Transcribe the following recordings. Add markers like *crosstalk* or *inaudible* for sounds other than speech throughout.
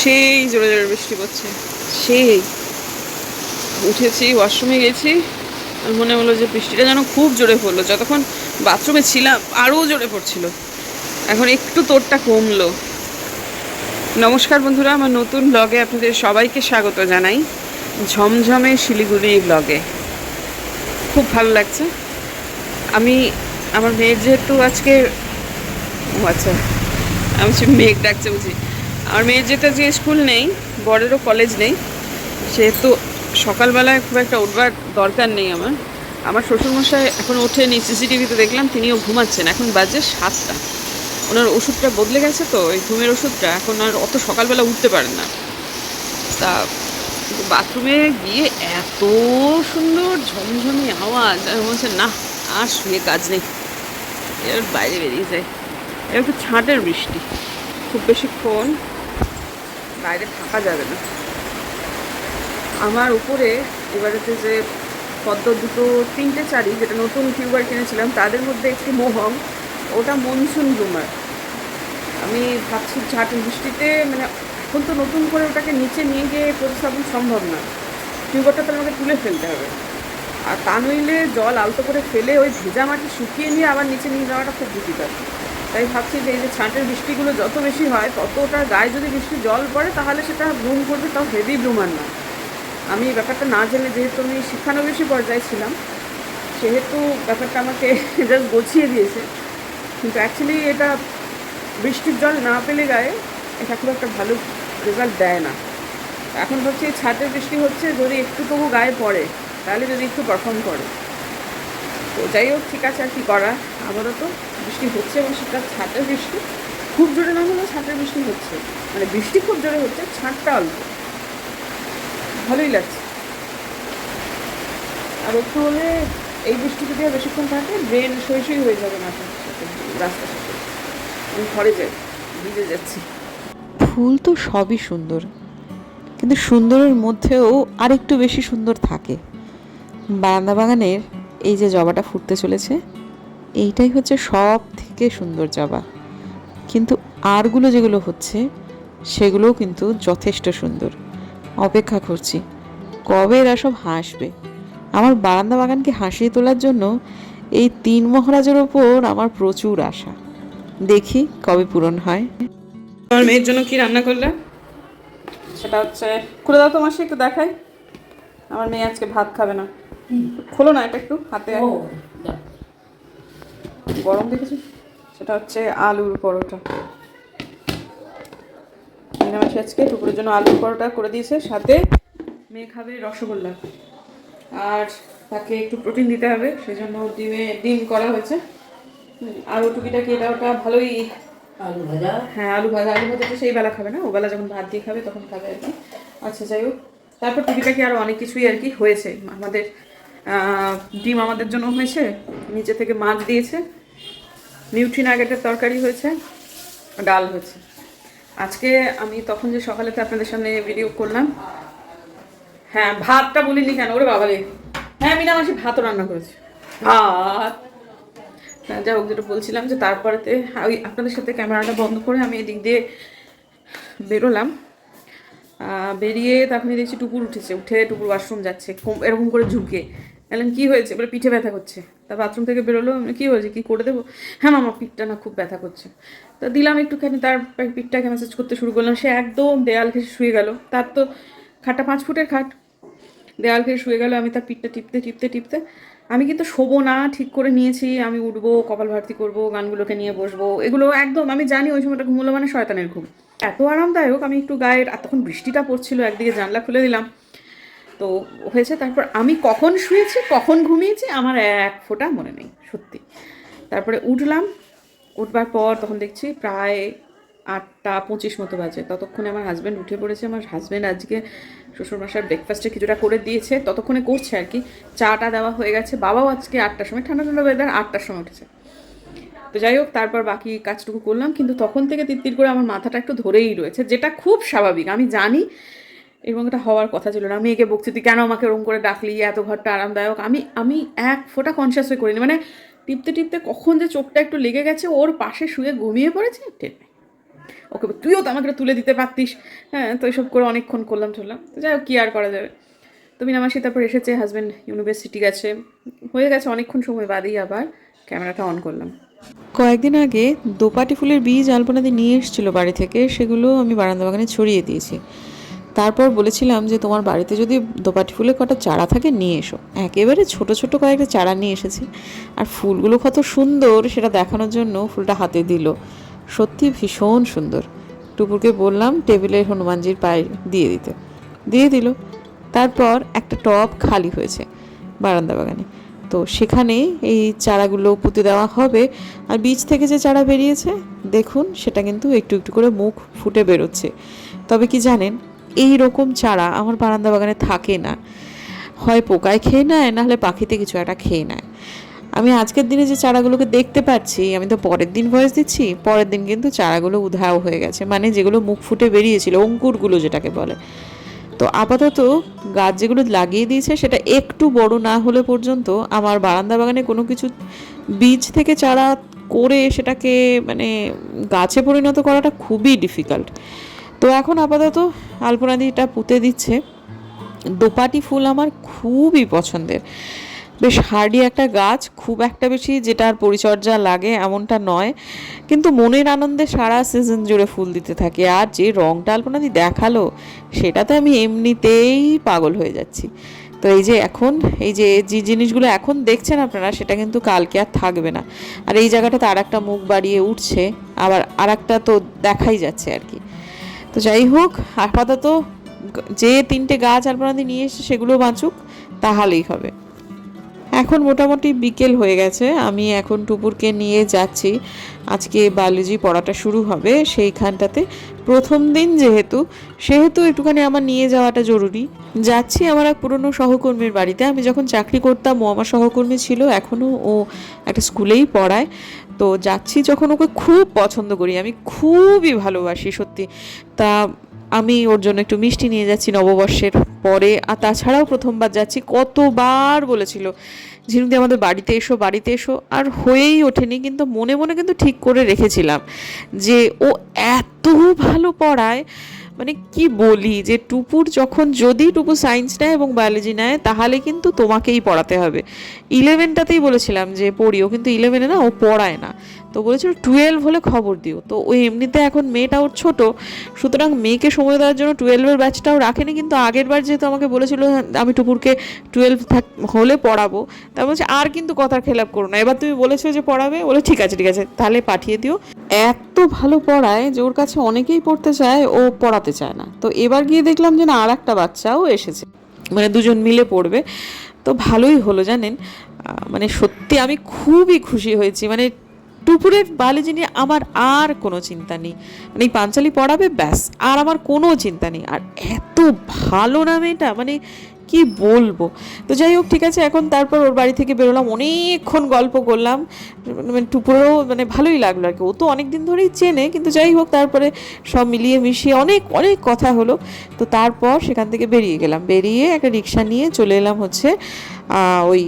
সেই জোরে জোরে বৃষ্টি পড়ছে। সেই উঠেছি ওয়াশরুমে গেছি। আর মনে হলো যে বৃষ্টিটা যেন খুব জোরে পড়ল। যতক্ষণ বাথরুমে ছিলাম আরও জোরে পড়ছিল। এখন একটু তোরটা কমলো। নমস্কার বন্ধুরা, আমার নতুন ব্লগে আপনাদের সবাইকে স্বাগত জানাই। ঝমঝমে শিলিগুড়ি ব্লগে খুব ভালো লাগছে। আমি, আমার মেয়ের যেহেতু আজকে, ও আচ্ছা আমি মেঘ ডাকছে বুঝি মেয়ের যেহেতু আজকে স্কুল নেই বড়েরও কলেজ নেই, সেহেতু সকালবেলায় খুব একটা উঠবার দরকার নেই আমার। আমার শ্বশুরমশাই এখন ওঠেনি সিসিটিভিতে দেখলাম, তিনিও ঘুমাচ্ছেন, এখন বাজে সাতটা। ওনার ওষুধটা বদলে গেছে তো, ওই ঘুমের ওষুধটা, এখন আর অত সকালবেলা উঠতে পারেন না। তা বাথরুমে গিয়ে এত সুন্দর ঝমঝমি আওয়াজ, আমি বলছে, না, আর শুয়ে কাজ নেই। এর বাইরে বেরিয়ে যায় এটা একটু ছাঁটের বৃষ্টি। খুব বেশিক্ষণ বাইরে থাকা যাবে না। আমার উপরে এবারেতে যে পদ্ম দুটো, তিনটে চারি যেটা নতুন টিউবার কিনেছিলাম, তাদের মধ্যে একটি মোহম ওটা মনসুন রুমার আমি ভাবছি ঝাঁটের বৃষ্টিতে মানে এখন তো নতুন করে ওটাকে নিচে নিয়ে গিয়ে প্রতিস্থাপন সম্ভব না। টিউবারটা তাহলে আমাকে তুলে ফেলতে হবে। আর তা নইলে জল আলতো করে ফেলে ওই ভেজা মাটি শুকিয়ে নিয়ে আবার নিচে নিয়ে যাওয়াটা খুব difficult তাই ভাবছি যে এই যে ছাঁটের বৃষ্টিগুলো যত বেশি হয় তত ওটার গায়ে যদি বৃষ্টি জল পড়ে, তাহলে সেটা ব্লুম করবে, তাও হেভি ব্লুমার না। আমি ব্যাপারটা না জেনে যেহেতু আমি শিক্ষানবিশী পর্যায়ে ছিলাম, সেহেতু ব্যাপারটা আমাকে *laughs* জাস্ট গছিয়ে দিয়েছে। কিন্তু অ্যাকচুয়ালি এটা বৃষ্টির জল না পেলে গায়ে এটা খুব একটা ভালো রেজাল্ট দেয় না। এখন ভাবছি এই ছাদের বৃষ্টি হচ্ছে, যদি একটু তবু গায়ে পড়ে, তাহলে যদি একটু পারফর্ম করে। তো যাই হোক, ঠিক আছে আর কি করা আপাতত। বৃষ্টি হচ্ছে এবং সেটা ছাদের বৃষ্টি, খুব জোরে না হলেও ছাদের বৃষ্টি হচ্ছে। মানে বৃষ্টি খুব জোরে হচ্ছে ছাদটা অল্প। ভালোই লাগছে। আর একটু হলে এই বৃষ্টি যদি আর বেশিক্ষণ থাকে ড্রেন সই হয়ে যাবে মাথার সাথে রাস্তার আমি ঘরে যাই, ভিজে যাচ্ছি। ফুল তো সবই সুন্দর, কিন্তু সুন্দরের মধ্যেও আরেকটু বেশি সুন্দর থাকে। বারান্দা বাগানের এই যে জবাটা ফুটতে চলেছে এইটাই হচ্ছে সব থেকে সুন্দর জবা। কিন্তু আরগুলো যেগুলো হচ্ছে সেগুলোও কিন্তু যথেষ্ট সুন্দর। অপেক্ষা করছি কবে এরা সব হাসবে? আমার বারান্দা বাগানকে হাসিয়ে তোলার জন্য এই তিন মহারাজের ওপর আমার প্রচুর আশা। দেখি কবে পূরণ হয়। আমার মেয়ের জন্য কি রান্না করলে? সেটা হচ্ছে খুলে দাও তো মাসি একটু দেখাই। আমার মেয়ে আজকে ভাত খাবে না। খোলো না এটা একটু হাতে। গরম দেখেছি? সেটা হচ্ছে আলুর পরোটা। মিনামাসি আজকে দুপুরের জন্য আলুর পরোটা করে দিয়েছে সাথে মেয়ে খাবে রসগোল্লা। আর তাকে একটু প্রোটিন দিতে হবে সেই জন্য ডিমে ডিম করা হয়েছে। হুম, আর ও টুকিটাকি এটা ওটা ভালোই আলু ভাজা? হ্যাঁ আলু ভাজা। আলু ভাজা তো সেই বেলা খাবে না ও বেলা যখন ভাত দিয়ে খাবে তখন খাবে আর কি। আচ্ছা যাই হোক। তারপর টুকিটাকি আরও অনেক কিছুই আর কি হয়েছে। আমাদের ডিম আমাদের জন্য হয়েছে নিচে থেকে মাছ দিয়েছে। নিউট্রি নাগেটের তরকারি হয়েছে ডাল হয়েছে। আজকে আমি তখন যে সকালেতে আপনাদের সামনে ভিডিও করলাম হ্যাঁ ভাতটা বলিনি কেন? ওরে বাবারে। হ্যাঁ আমি না মাসি ভাতও রান্না করেছি। ভাত। হ্যাঁ, যাই হোক যেটা বলছিলাম যে তারপরেতে ওই আপনাদের সাথে ক্যামেরাটা বন্ধ করে আমি এদিক দিয়ে বেরোলাম। বেরিয়ে তখনই দেখছি টুকুর উঠেছে। উঠে টুকুর ওয়াশরুম যাচ্ছে এরকম করে ঝুঁকে। বললাম কী হয়েছে? বলে পিঠে ব্যথা করছে। তা বাথরুম থেকে বেরোলো কী হয়েছে? কি করে দেবো? হ্যাঁ মামা, পিঠটা না খুব ব্যথা করছে। তা দিলাম একটুখানি, তার পিঠটাকে ম্যাসেজ করতে শুরু করলাম। সে একদম দেয়াল ঘেসে শুয়ে গেল। তার তো খাটটা পাঁচ ফুটের খাট। দেয়াল ঘেরে শুয়ে গেল, আমি তার পিঠটা টিপতে টিপতে টিপতে। আমি কিন্তু শোবো না, ঠিক করে নিয়েছি। আমি উঠবো, কপাল ভারতি করব, গানগুলোকে নিয়ে বসবো। এগুলো একদম, আমি জানি ওই সময়টা ঘুমলো মানে শয়তানের ঘুম। এত আরামদায়ক, আমি একটু গায়ের, আর তখন বৃষ্টিটা পড়ছিল, একদিকে জানলা খুলে দিলাম। তো হয়েছে, তারপর আমি কখন শুয়েছি, কখন ঘুমিয়েছি, আমার এক ফোঁটা মনে নেই, সত্যি। তারপরে উঠলাম, উঠবার পর তখন দেখছি প্রায় আটটা পঁচিশ মতো বাজে। ততক্ষণে আমার হাজব্যান্ড উঠে পড়েছে, আমার হাজব্যান্ড আজকে শ্বশুরমশার ব্রেকফাস্টে কিছুটা করে দিয়েছে, ততক্ষণে করছে আর কি। চাটা দেওয়া হয়ে গেছে, বাবাও আজকে আটটার সময়, ঠান্ডা ঠান্ডা ওয়েদার আটটার সময় উঠেছে। তো যাই হোক, তারপর বাকি কাজটুকু করলাম, কিন্তু তখন থেকে তিত্তির করে আমার মাথাটা একটু ধরেই রয়েছে, যেটা খুব স্বাভাবিক। আমি জানি এবং এটা হওয়ার কথা ছিল না। আমি একে বকছি, তুই কেন আমাকে ওরম করে ডাকলি? এত ঘরটা আরামদায়ক? আমি আমি এক ফোঁটা কনসিয়াস হয়ে করিনি। মানে টিপতে টিপতে কখন যে চোখটা একটু লেগে গেছে, ওর পাশে শুয়ে ঘুমিয়ে পড়েছে? টের ওকে তুইও তো আমাকে তুলে দিতে পারতিস। হ্যাঁ তো এইসব করে অনেকক্ষণ করলাম চললাম তো যাই হোক, কী আর করা যাবে? তো মিনামাসি তারপর এসেছে হাজব্যান্ড ইউনিভার্সিটি গেছে। হয়ে গেছে অনেকক্ষণ সময় বাদেই আবার ক্যামেরাটা অন করলাম। কয়েকদিন আগে দোপাটি ফুলের বীজ আলপনাদি নিয়ে এসেছিল বাড়ি থেকে, সেগুলো আমি বারান্দা বাগানে ছড়িয়ে দিয়েছি। তারপর বলেছিলাম যে তোমার বাড়িতে যদি দোপাটি ফুলের কটা চারা থাকে, নিয়ে এসো। একেবারে ছোট ছোট কয়েকটা চারা নিয়ে এসেছি। আর ফুলগুলো কত সুন্দর, সেটা দেখানোর জন্য ফুলটা হাতে দিল। সত্যি ভীষণ সুন্দর। টুপুরকে বললাম টেবিলে হনুমানজির পায়ে দিয়ে দিতে। দিয়ে দিল। তারপর একটা টব খালি হয়েছে বারান্দা বাগানে। তো সেখানে এই চারাগুলো পুঁতে দেওয়া হবে। আর বীজ থেকে যে চারা বেরিয়েছে, দেখুন সেটা কিন্তু একটু একটু করে মুখ ফুটে বেরোচ্ছে। তবে কি জানেন এই রকম চারা আমার বারান্দা বাগানে থাকে না। হয় পোকায় খেয়ে নেয় নাহলে পাখিতে কিছু একটা খেয়ে নেয়। আমি আজকের দিনে যে চারাগুলোকে দেখতে পাচ্ছি, আমি তো পরের দিন ভয়েস দিচ্ছি, পরের দিন কিন্তু চারাগুলো উধাও হয়ে গেছে। মানে যেগুলো মুখ ফুটে বেরিয়েছিল, অঙ্কুরগুলো যেটাকে বলে। তো আপাতত গাছ যেগুলো লাগিয়ে দিয়েছে, সেটা একটু বড় না হলে পর্যন্ত আমার বারান্দা বাগানে কোনো কিছু বীজ থেকে চারা করে সেটাকে মানে গাছে পরিণত করাটা খুবই ডিফিকাল্ট তো এখন আপাতত আলপনাদিটা পুঁতে দিচ্ছে। দোপাটি ফুল আমার খুবই পছন্দের। বেশ হার্ডি একটা গাছ, খুব একটা বেশি যেটার পরিচর্যা লাগে এমনটা নয়। কিন্তু মনের আনন্দে সারা সিজন জুড়ে ফুল দিতে থাকে। আর যে রংটা আলপনাদি দেখাল সেটাতে আমি এমনিতেই পাগল হয়ে যাচ্ছি। তো এই যে এখন, এই যে যে জিনিসগুলো এখন দেখছেন আপনারা, সেটা কিন্তু কালকে আর থাকবে না। আর এই জায়গাটাতে আর একটা মুখ বাড়িয়ে উঠছে, আবার আর একটা তো দেখাই যাচ্ছে আর কি। তো যাই হোক আপাতত যে তিনটে গাছ আলপনাদি নিয়ে এসে সেগুলো বাঁচুক তাহলেই হবে। এখন মোটামুটি বিকেল হয়ে গেছে, আমি এখন টুপুরকে নিয়ে যাচ্ছি। আজকে বায়োলজি পড়াটা শুরু হবে সেইখানটাতে। প্রথম দিন যেহেতু, সেহেতু একটুখানি আমার নিয়ে যাওয়াটা জরুরি। যাচ্ছি আমার এক পুরনো সহকর্মীর বাড়িতে। আমি যখন চাকরি করতাম, ও আমার সহকর্মী ছিল, এখনও ও একটা স্কুলেই পড়ায়। তো যাচ্ছি যখন ওকে খুব পছন্দ করি, আমি খুবই ভালোবাসি, সত্যি। তা আমি ওর জন্য একটু মিষ্টি নিয়ে যাচ্ছি নববর্ষের পরে। আর তাছাড়াও প্রথমবার যাচ্ছি, কতবার বলেছিল ঝিনুদি আমাদের বাড়িতে এসো বাড়িতে এসো। আর হয়েই ওঠেনি, কিন্তু মনে মনে কিন্তু ঠিক করে রেখেছিলাম যে ও এত ভালো পড়ায় মানে কি বলি যে টুপুর যখন, যদি টুপু সায়েন্স নেয় এবং বায়োলজি নেয়, তাহলে কিন্তু তোমাকেই পড়াতে হবে। ইলেভেনটাতেই বলেছিলাম যে পড়িও, কিন্তু ইলেভেনে না, ও পড়ায় না। তো বলেছিল টুয়েলভ হলে খবর দিও। তো ওই এমনিতে এখন মেয়েটা ওর ছোট সুতরাং মেয়েকে সময় দেওয়ার জন্য টুয়েলভের ব্যাচটাও রাখেনি কিন্তু আগের বার যেহেতু আমাকে বলেছিল হ্যাঁ, আমি টুপুরকে টুয়েলভ থাক হলে পড়াবো। তা বলছে আর কিন্তু কথার খেলাপ করো না। এবার তুমি বলেছ যে পড়াবে বলে ঠিক আছে ঠিক আছে তাহলে পাঠিয়ে দিও। এত ভালো পড়ায় যে ওর কাছে অনেকেই পড়তে চায় ও পড়াতে চায় না। তো এবার গিয়ে দেখলাম যে না আর একটা বাচ্চাও এসেছে। মানে দুজন মিলে পড়বে। তো ভালোই হলো জানেন। মানে সত্যি আমি খুবই খুশি হয়েছি। মানে টুপুরের বায়োলজি নিয়ে আমার আর কোনো চিন্তা নেই। মানে এই পাঞ্চালি পড়াবে, ব্যাস। আর আমার কোনো চিন্তা নেই। আর এত ভালো না মেয়েটা মানে কি বলব? তো যাই হোক, ঠিক আছে, এখন তারপর ওর বাড়ি থেকে বেরোলাম, অনেকক্ষণ গল্প করলাম। মানে টুপুরেও মানে ভালোই লাগল আর কি। ও তো অনেক দিন ধরেই চেনে, কিন্তু যাই হোক, তারপরে সব মিলিয়ে মিশিয়ে অনেক অনেক কথা হলো। তো তারপর সেখান থেকে বেরিয়ে গেলাম। বেরিয়ে একটা রিক্সা নিয়ে চলে এলাম হচ্ছে ওই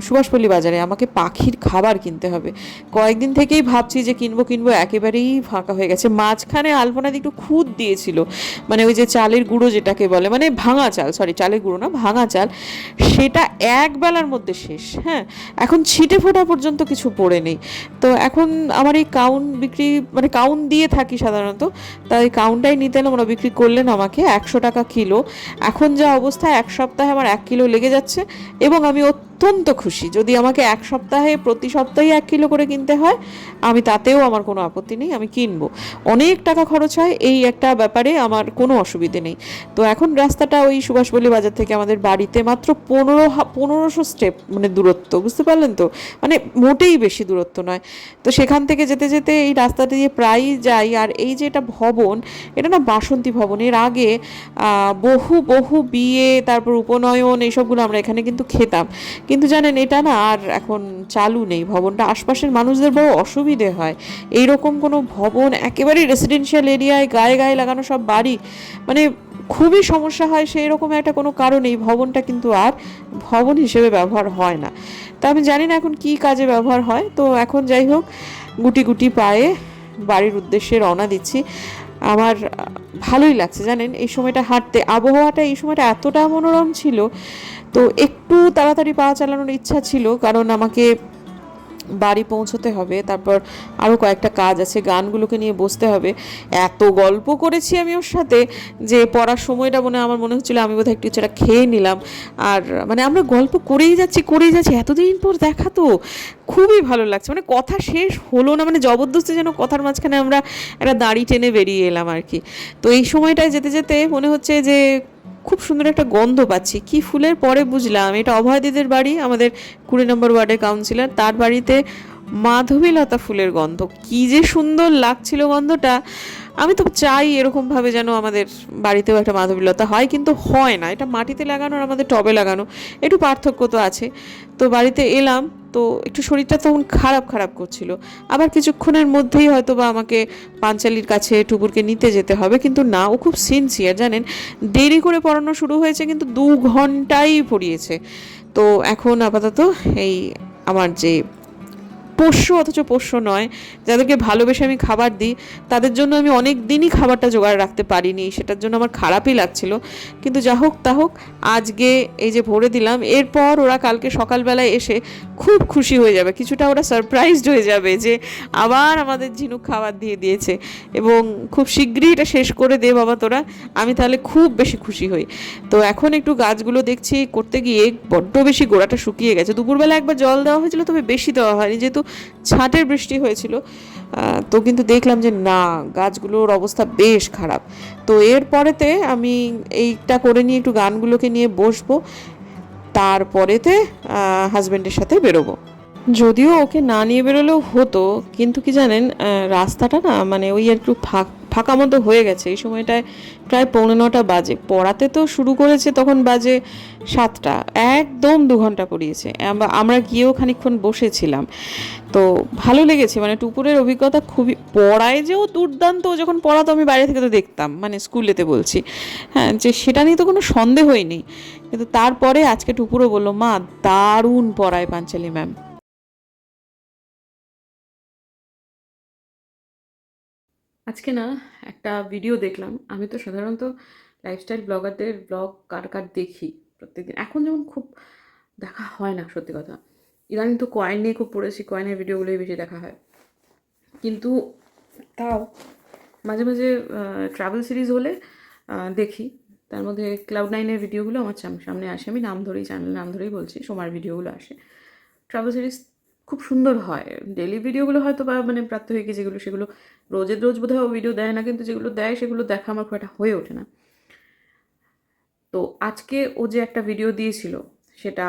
সুভাষপল্লী বাজারে আমাকে পাখির খাবার কিনতে হবে। কয়েকদিন থেকেই ভাবছি যে কিনবো কিনবো, একেবারেই ফাঁকা হয়ে গেছে। মাঝখানে আলপনাদি একটু খুদ দিয়েছিল। মানে ওই যে চালের গুঁড়ো যেটাকে বলে মানে ভাঙা চাল সরি চালের গুঁড়ো না, ভাঙা চাল। সেটা এক বেলার মধ্যে শেষ হ্যাঁ? এখন ছিটে ফোটা পর্যন্ত কিছু পড়ে নেই। তো এখন আমার এই কাউন বিক্রি মানে কাউন দিয়ে থাকি সাধারণত। তাই কাউনটাই নিতে এলাম, ওরা বিক্রি করলেন আমাকে একশো টাকা কিলো। এখন যা অবস্থা, এক সপ্তাহে আমার এক কিলো লেগে যাচ্ছে এবং আমি অত্যন্ত খুশি। যদি আমাকে এক সপ্তাহে প্রতি সপ্তাহে এক কিলো করে কিনতে হয় আমি তাতেও আমার কোনো আপত্তি নেই, আমি কিনবো। অনেক টাকা খরচ হয়, এই একটা ব্যাপারে আমার কোনো অসুবিধে নেই। তো এখন রাস্তাটা ওই সুভাষপল্লী বাজার থেকে আমাদের বাড়িতে মাত্র পনেরো পনেরোশো স্টেপ মানে দূরত্ব, বুঝতে পারলেন তো? মানে মোটেই বেশি দূরত্ব নয়। তো সেখান থেকে যেতে যেতে এই রাস্তাটা দিয়ে প্রায়ই যাই, আর এই যে এটা ভবন, এটা না বাসন্তী ভবন। এর আগে বহু বহু বিয়ে, তারপর উপনয়ন এইসবগুলো আমরা এখানে কিন্তু খেতাম। কিন্তু জানেন, এটা না আর এখন চালু নেই ভবনটা। আশপাশের মানুষদের বড় অসুবিধে হয়। এই রকম কোনো ভবন একেবারে রেসিডেন্সিয়াল এরিয়ায় গায়ে গায়ে লাগানো সব বাড়ি মানে খুবই সমস্যা হয় সেই রকম একটা কোনো কারণ। এই ভবনটা কিন্তু আর ভবন হিসেবে ব্যবহার হয় না। তা আমি জানি না এখন কি কাজে ব্যবহার হয়। তো এখন যাই হোক, গুটি গুটি পায়ে বাড়ির উদ্দেশ্যে রওনা দিচ্ছি। আমার ভালোই লাগছে, জানেন? এই সময়টা হাঁটতে, আবহাওয়াটা এই সময়টা এতটা মনোরম ছিল, তো একটু তাড়াতাড়ি পা চালানোর ইচ্ছা ছিল, কারণ আমাকে বাড়ি পৌঁছতে হবে, তারপর আরও কয়েকটা কাজ আছে, গানগুলোকে নিয়ে বসতে হবে। এত গল্প করেছি আমি ওর সাথে যে পড়ার সময়টা মনে আমার মনে হচ্ছিল আমি বোধহয় একটু সেটা খেয়ে নিলাম। আর মানে আমরা গল্প করেই যাচ্ছি করেই যাচ্ছি, এতদিন পর দেখা তো খুবই ভালো লাগছে। মানে কথা শেষ হলো না মানে জবরদস্তি যেন কথার মাঝখানে আমরা একটা দাড়ি টেনে বেরিয়ে এলাম আর কি। তো এই সময়টায় যেতে যেতে মনে হচ্ছে যে খুব সুন্দর একটা গন্ধ পাচ্ছি। কি ফুলের পরে বুঝলাম, এটা অভয়দিদের বাড়ি, আমাদের কুড়ি নম্বর ওয়ার্ডের কাউন্সিলর তার বাড়িতে মাধবীলতা ফুলের গন্ধ। কি যে সুন্দর লাগছিল গন্ধটা। আমি তো চাই এরকমভাবে যেন আমাদের বাড়িতেও একটা মাধবীলতা হয়, কিন্তু হয় না। এটা মাটিতে লাগানো আর আমাদের টবে লাগানো, একটু পার্থক্য তো আছে। তো বাড়িতে এলাম, তো একটু শরীরটা তখন খারাপ খারাপ করছিল। আবার কিছুক্ষণের মধ্যেই হয়তো বা আমাকে পাঞ্চালির কাছে টুকুরকে নিতে যেতে হবে, কিন্তু না, ও খুব সিনসিয়ার জানেন? দেরি করে পড়ানো শুরু হয়েছে, কিন্তু দু ঘন্টাই পড়িয়েছে। তো এখন আপাতত এই আমার যে পোষ্য অথচ পোষ্য নয়। যাদেরকে ভালোবেসে আমি খাবার দিই, তাদের জন্য আমি অনেক দিনই খাবারটা জোগাড় রাখতে পারিনি। সেটার জন্য আমার খারাপই লাগছিল। কিন্তু যা হোক তা হোক, আজকে এই যে ভরে দিলাম, এরপর ওরা কালকে সকালবেলায় এসে খুব খুশি হয়ে যাবে। কিছুটা ওরা সারপ্রাইজড হয়ে যাবে যে আবার আমাদের ঝিনুক খাবার দিয়ে দিয়েছে। এবং খুব শীঘ্রই এটা শেষ করে দে বাবা তোরা, আমি তাহলে খুব বেশি খুশি হই। তো এখন একটু গাছগুলো দেখছি, করতে গিয়ে বড্ড বেশি গোড়াটা শুকিয়ে গেছে। দুপুরবেলা একবার জল দেওয়া হয়েছিল, তবে বেশি দেওয়া হয়নি। যেহেতু ছাটের বৃষ্টি হয়েছিল। তো কিন্তু দেখলাম যে না, গাছগুলোর অবস্থা বেশ খারাপ। তো এরপরেতে আমি এইটা করে নিয়ে একটু গানগুলোকে নিয়ে বসবো। তারপরেতে হাজব্যান্ডের সাথে বেরোবো। যদিও ওকে না নিয়ে বেরোলেও হতো, কিন্তু কি জানেন রাস্তাটা না মানে ওই একটু ফাঁক ফাঁকা মতো হয়ে গেছে। এই সময়টায় প্রায় পৌনে নটা বাজে। পড়াতে তো শুরু করেছে তখন বাজে সাতটা। একদম দু ঘণ্টা পড়িয়েছে। আমরা- গিয়েও খানিকক্ষণ বসেছিলাম। তো ভালো লেগেছে। মানে টুপুরের অভিজ্ঞতা খুবই, পড়ায় যেও দুর্দান্ত যখন পড়াতো আমি বাইরে থেকে তো দেখতাম মানে স্কুলেতে বলছি। হ্যাঁ যে সেটা নিয়ে তো কোনো সন্দেহই নেই। কিন্তু তারপরে আজকে টুপুরও বলল, মা, দারুণ পড়ায় পাঞ্চালি ম্যাম। আজকে না একটা ভিডিও দেখলাম। আমি তো সাধারণত লাইফস্টাইল ব্লগারদের ব্লগ কার কার দেখি প্রত্যেকদিন। এখন যেমন খুব দেখা হয় না, সত্যি কথা। ইদানিং তো কয়েন নিয়ে খুব পড়েছি কয়েনের ভিডিওগুলোই বেশি দেখা হয়। কিন্তু তাও মাঝে মাঝে ট্রাভেল সিরিজ হলে দেখি। তার মধ্যে ক্লাউড নাইনের ভিডিওগুলো আমার সাম- সামনে আসে। আমি নাম ধরেই চ্যানেল নাম ধরেই বলছি, সোমার ভিডিওগুলো আসে। ট্রাভেল সিরিজ খুব সুন্দর হয়। ডেলি ভিডিওগুলো হয়তো বা মানে প্রাত্যহিক যেগুলো সেগুলো রোজের রোজ বোধহয় ভিডিও দেয় না, কিন্তু যেগুলো দেয় সেগুলো দেখা আমার খুব একটা হয়ে ওঠে না। তো আজকে ও যে একটা ভিডিও দিয়েছিল, সেটা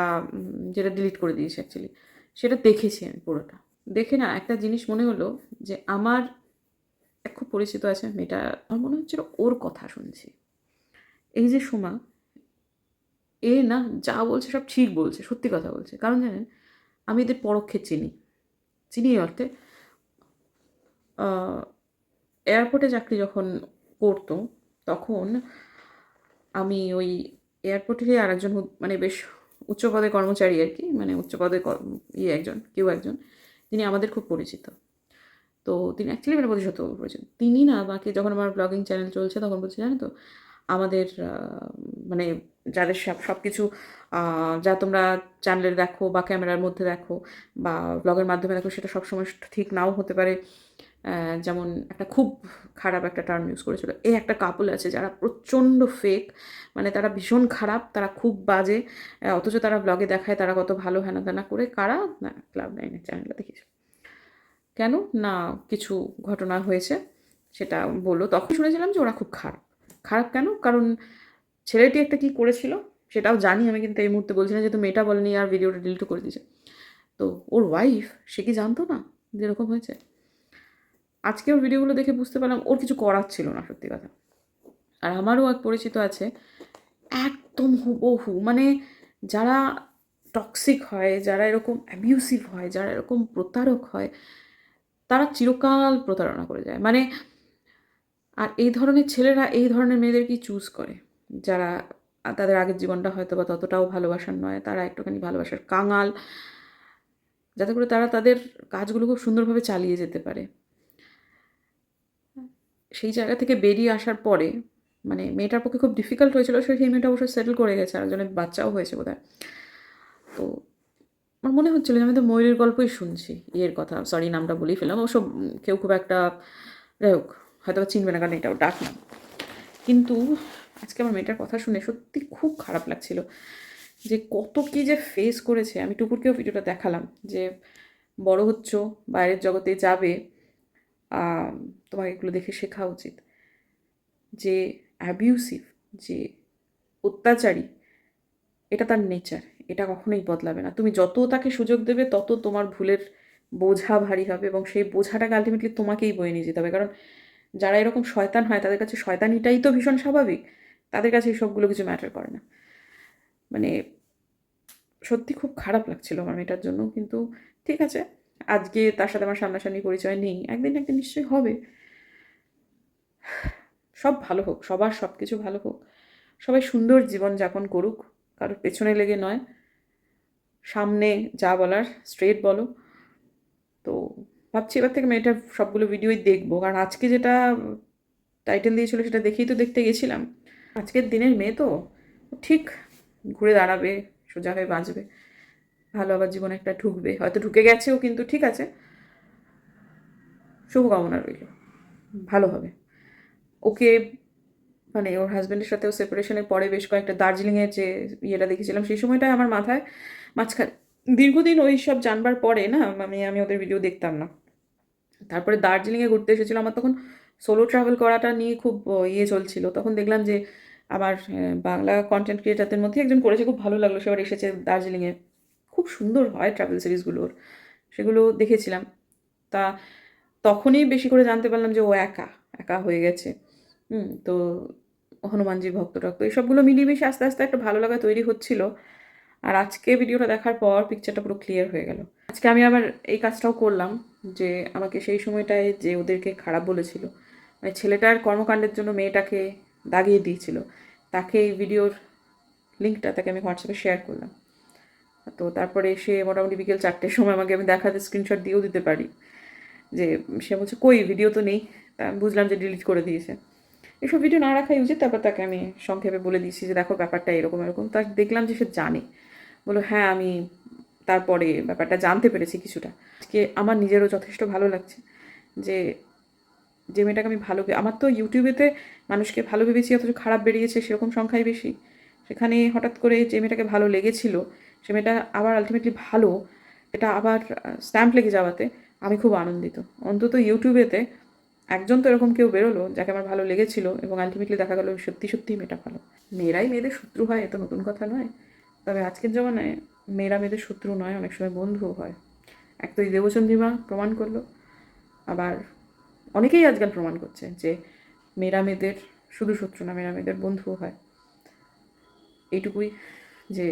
যেটা ডিলিট করে দিয়েছে অ্যাকচুয়ালি সেটা দেখেছি আমি পুরোটা। দেখে না একটা জিনিস মনে হলো যে আমার, এক খুব পরিচিত আছে, মেয়েটা, আমার মনে হচ্ছিল ওর কথা শুনছি। এই যে সোমা, এ না যা বলছে সব ঠিক বলছে, সত্যি কথা বলছে। কারণ জানেন আমি এদের পরোক্ষে চিনি। চিনি অর্থে এয়ারপোর্টে চাকরি যখন করতো, তখন আমি ওই এয়ারপোর্টেরই আর একজন মানে বেশ উচ্চপদে কর্মচারী আর কি মানে উচ্চপদে কর- ইয়ে একজন, কেউ একজন যিনি আমাদের খুব পরিচিত। তো তিনি অ্যাকচুয়ালি মানে প্রতিশত পরিচিত তিনি না, বাকি যখন আমার ব্লগিং চ্যানেল চলছে, তখন বলছে, জানো তো আমাদের মানে যাদের সব সব কিছু যা তোমরা চ্যানেলে দেখো বা ক্যামেরার মধ্যে দেখো বা ব্লগের মাধ্যমে দেখো সেটা সবসময় ঠিক নাও হতে পারে। যেমন একটা খুব খারাপ একটা টার্ম ইউজ করেছিল। এই একটা কাপল আছে যারা প্রচণ্ড ফেক মানে তারা ভীষণ খারাপ, তারা খুব বাজে অথচ তারা ব্লগে দেখায়, তারা কত ভালো হেনা তেনা করে। কারা? না ক্লাব নাইনের চ্যানেলটা দেখিয়েছে। কেন? না, কিছু ঘটনা হয়েছে, সেটা বলল। তখন শুনেছিলাম যে ওরা খুব খারাপ। খারাপ কেন? কারণ ছেলেটি একটা কি করেছিল সেটাও জানি, আমি কিন্তু এই মুহূর্তে বলছি না যেহেতু মেয়েটা বলেনি আর ভিডিওটা ডিলিটও করে দিয়েছে। তো ওর ওয়াইফ সে কি জানতো না যে এরকম হয়েছে? আজকে ওর ভিডিওগুলো দেখে বুঝতে পারলাম ওর কিছু করার ছিল না, সত্যি কথা। আর আমারও এক পরিচিত আছে, একদম হুবহু মানে যারা টক্সিক হয়, যারা এরকম অ্যাবিউসিভ হয়, যারা এরকম প্রতারক হয়, তারা চিরকাল প্রতারণা করে যায়। মানে আর এই ধরনের ছেলেরা এই ধরনের মেয়েদেরকেই চুজ করে। যারা তাদের আগের জীবনটা হয়তো বা ততটাও ভালোবাসার নয়, তারা একটুখানি ভালোবাসার কাঙাল, যাতে করে তারা তাদের কাজগুলো খুব সুন্দরভাবে চালিয়ে যেতে পারে। সেই জায়গা থেকে বেরিয়ে আসার পরে মানে মেয়েটার পক্ষে খুব ডিফিকাল্ট হয়েছিল সেই মেয়েটা অবশ্যই সেটেল করে গেছে, আর একজনের বাচ্চাও হয়েছে বোধহয়। তো আমার মনে হচ্ছিল যে আমি তো ময়ূরের গল্পই শুনছি, ইয়ের কথা সরি নামটা বলেই ফেললাম, অবশ্য কেউ খুব একটা, যাই হোক হয়তো চিনবে না, কারণ এটাও ডাক নাম কিন্তু আজকে আমার মেয়েটার কথা শুনে সত্যি খুব খারাপ লাগছিল যে কত কি যে ফেস করেছে। আমি টুকুরকেও ভিডিওটা দেখালাম যে বড় হচ্ছ, বাইরের জগতে যাবে তোমাকে এগুলো দেখে শেখা উচিত। যে অ্যাবিউসিভ যে অত্যাচারী, এটা তার নেচার এটা কখনোই বদলাবে না। তুমি যত তাকে সুযোগ দেবে, তত তোমার ভুলের বোঝা ভারী হবে এবং সেই বোঝাটাকে আলটিমেটলি তোমাকেই বয়ে নিয়ে যেতে হবে। কারণ যারা এরকম শয়তান হয়, তাদের কাছে শয়তানিটাই তো ভীষণ স্বাভাবিক। তাদের কাছে সবগুলো কিছু ম্যাটার করে না। মানে সত্যি খুব খারাপ লাগছিল আমার মেয়েটার জন্য, কিন্তু ঠিক আছে। আজকে তার সাথে আমার সামনাসামনি পরিচয় নেই। একদিন একদিন নিশ্চয়ই হবে। সব ভালো হোক, সবার সব কিছু ভালো হোক। সবাই সুন্দর জীবন যাপন করুক, কারোর পেছনে লেগে নয়। সামনে যা বলার স্ট্রেট বলো। তো ভাবছি এবার থেকে মেয়েটার সবগুলো ভিডিওই দেখব। কারণ আজকে যেটা টাইটেল দিয়েছিল সেটা দেখেই তো দেখতে গেছিলাম। আজকের দিনের মেয়ে তো, ঠিক ঘুরে দাঁড়াবে, সোজা হয়ে বাঁচবে। ভালো আবার জীবনে একটা ঢুকবে। হয়তো ঢুকে গেছেও কিন্তু ঠিক আছে। শুভকামনা রইল। ভালো হবে। ওকে মানে ওর হাজব্যান্ডের সাথেও সেপারেশনের পরে বেশ কয়েকটা দার্জিলিংয়ের যে ইয়েটা দেখেছিলাম, সেই সময়টায় আমার মাথায় মাঝখানে দীর্ঘদিন ওই সব জানবার পরে না আমি আমি ওদের ভিডিও দেখতাম না। তারপরে দার্জিলিংয়ে ঘুরতে এসেছিল আমার তখন সোলো ট্রাভেল করাটা নিয়ে খুব ইয়ে চলছিল। তখন দেখলাম যে আমার বাংলা কন্টেন্ট ক্রিয়েটারদের মধ্যে একজন করেছে, খুব ভালো লাগল। সে আবার এসেছে দার্জিলিংয়ে খুব সুন্দর হয় ট্রাভেল সিরিজগুলোর সেগুলো দেখেছিলাম। তা তখনই বেশি করে জানতে পারলাম যে ও একা একা হয়ে গেছে। তো হনুমানজির ভক্ত টক্ত এইসবগুলো মিলিয়ে মিশে আস্তে আস্তে একটা ভালো লাগা তৈরি হচ্ছিল। আর আজকে ভিডিওটা দেখার পর পিকচারটা পুরো ক্লিয়ার হয়ে গেল। আজকে আমি আবার এই কাজটাও করলাম যে আমাকে সেই সময়টায় যে ওদেরকে খারাপ বলেছিল মানে ছেলেটার কর্মকাণ্ডের জন্য মেয়েটাকে দাগিয়ে দিয়েছিল, তাকে এই ভিডিওর লিঙ্কটা তাকে আমি হোয়াটসঅ্যাপে শেয়ার করলাম। তো তারপরে সে মোটামুটি বিকেল চারটের সময় আমাকে আমি দেখাতে স্ক্রিনশট দিয়েও দিতে পারি যে সে বলছে, কই ভিডিও তো নেই। তা বুঝলাম যে ডিলিট করে দিয়েছে। এসব ভিডিও না রাখাই উচিত, তারপর তাকে আমি সংক্ষেপে বলে দিয়েছি যে, দেখো, ব্যাপারটা এরকম এরকম। তা দেখলাম যে সে জানে। বলো হ্যাঁ আমি তারপরে ব্যাপারটা জানতে পেরেছি কিছুটা। আজকে আমার নিজেরও যথেষ্ট ভালো লাগছে যে যে মেয়েটাকে আমি ভালো আমার তো ইউটিউবেতে মানুষকে ভালো ভেবেছি, অথচ খারাপ বেরিয়েছে সেরকম সংখ্যাই বেশি। সেখানে হঠাৎ করে যে মেয়েটাকে ভালো লেগেছিল, সে মেয়েটা আবার আলটিমেটলি ভালো। এটা আবার স্ট্যাম্প লেগে যাওয়াতে আমি খুব আনন্দিত। অন্তত ইউটিউবেতে একজন তো এরকম কেউ বেরোলো যাকে আমার ভালো লেগেছিল এবং আলটিমেটলি দেখা গেলো সত্যি সত্যি মেয়েটা ভালো। মেয়েরাই মেয়েদের শত্রু হয় এত নতুন কথা নয়। তবে আজকের জমানায় মেয়েরা মেয়েদের শত্রু নয়, অনেক সময় বন্ধুও হয়। এক তো এই দেবচন্দ্রিমা প্রমাণ করল, আবার অনেকেই আজকাল প্রমাণ করছে যে মেয়েরা মেয়েদের শুধু শত্রু না, মেয়েরা মেয়েদের বন্ধুও হয়। এইটুকুই যে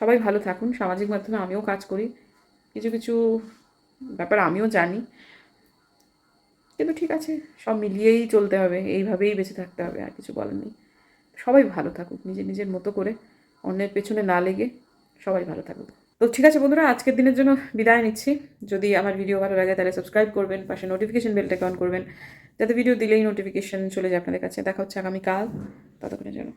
সবাই ভালো থাকুন, সামাজিক মাধ্যমে আমিও কাজ করি, কিছু কিছু ব্যাপার আমিও জানি। কিন্তু ঠিক আছে, সব মিলিয়েই চলতে হবে, এইভাবেই বেঁচে থাকতে হবে, আর কিছু বলার নেই। সবাই ভালো থাকুক নিজের নিজের মতো করে অন্যের পেছনে না লেগে সবাই ভালো থাকুক। তো ঠিক আছে বন্ধুরা, আজকের দিনের জন্য বিদায় নিচ্ছি। যদি আমার ভিডিও ভালো লাগে তাহলে সাবস্ক্রাইব করবেন, পাশে নোটিফিকেশন বেলটা অন করবেন। যাতে ভিডিও দিলেই নোটিফিকেশন চলে যায় আপনাদের কাছে। দেখা হচ্ছে আগামীকাল। ততক্ষণের জন্য